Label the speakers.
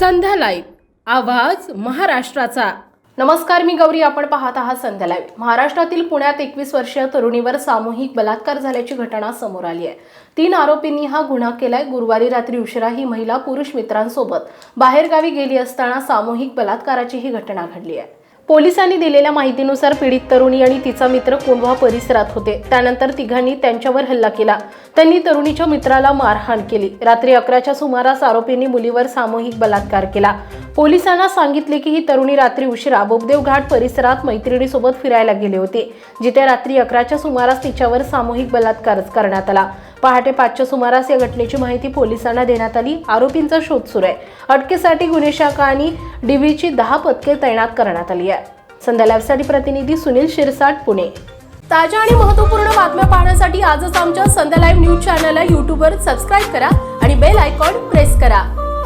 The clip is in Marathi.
Speaker 1: संध्या लाईव्ह. आवाज महाराष्ट्राचा. नमस्कार मी गौरी. आपण पाहत आहात संध्या लाईव्ह. महाराष्ट्रातील पुण्यात एकवीस वर्षीय तरुणीवर सामूहिक बलात्कार झाल्याची घटना समोर आली आहे. तीन आरोपींनी हा गुन्हा केलाय. गुरुवारी रात्री उशिरा ही महिला पुरुष मित्रांसोबत बाहेरगावी गेली असताना सामूहिक बलात्काराची ही घटना घडली आहे. पोलिसांनी दिलेल्या माहितीनुसार पीडित तरुणी आणि तिचा मित्र कोंढवा परिसरात होते. त्यानंतर तिघांनी त्यांच्यावर हल्ला केला. त्यांनी तरुणीच्या मित्राला मारहाण केली. रात्री अकराच्या सुमारास आरोपींनी मुलीवर सामूहिक बलात्कार केला. पोलिसांना सांगितले की ही तरुणी रात्री उशिरा बोबदेव घाट परिसरात मैत्रिणीसोबत फिरायला गेले होते जिथे रात्री अकराच्या सुमारास तिच्यावर सामूहिक बलात्कार करण्यात आला. पहाटे पाचच्या सुमारास या घटनेची माहिती पोलिसांना देण्यात आली. आरोपींचा शोध सुरू आहे. अटकेसाठी गुन्हे शाखा आणि डीबीची दहा पथके तैनात करण्यात आली आहे संध्या लाईव्हसाठी प्रतिनिधी सुनील शिरसाट पुणे. ताज्या आणि महत्त्वपूर्ण बातम्या पाहण्यासाठी आजच आमच्या संध्या लाईव्ह न्यूज चॅनलला यूट्यूबवर सबस्क्राईब करा आणि बेल आयकॉन प्रेस करा.